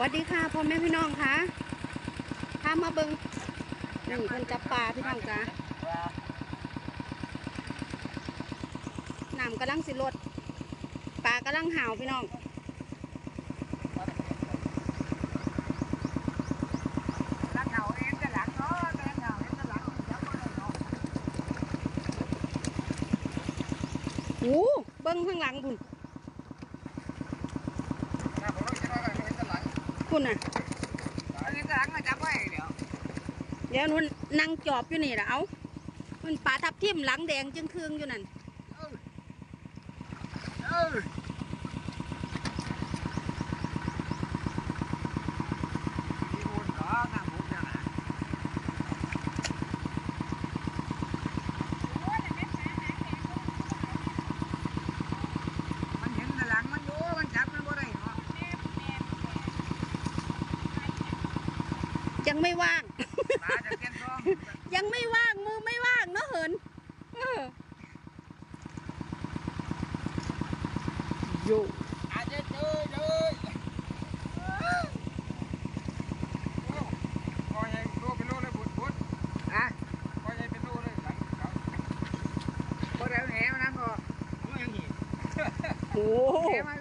วัสดีค่ะพ่อแม่พี่น้องคะพามาเบิงนี่เพิ่นจับปลาพี่น้องจ้าน้ำกำลังสิลดปลากำลังห่าวพี่น้องเหาเองก็หลังเนาะหลังเหาเองก็หลังเดี๋ยวก็ได้เนาะโอ้เบิ้งข้างหลังพุ่น ถ้าผมรู้จะว่าเองก็ หลังพุ่นน่ะเองก็หลังมาจับไว้เดี๋ยวเดี๋ยวนุ่นนั่งจอบอยู่นี่ละเอามันปลาทับทิมหลังแดงจึงคืองอยู่นั่น เออเออมีบุญเหรอทางบุญยังไงมันเห็นแต่หลังมันอยู่มันจับมันบ่ได้เนาะ ยังไม่ว่างปลาจะเก็บซองยังไม่ว่างมือไม่ว่างเนาะเหินเอออยู่อาจจะเจอเลยคอยให้รู้เป็นรู้เลยบุญบุญอะคอยให้เป็นรู้เลยหลังเขาบ่ได้แหนมันนั่นก็ยังหีโอ้ แหนมัน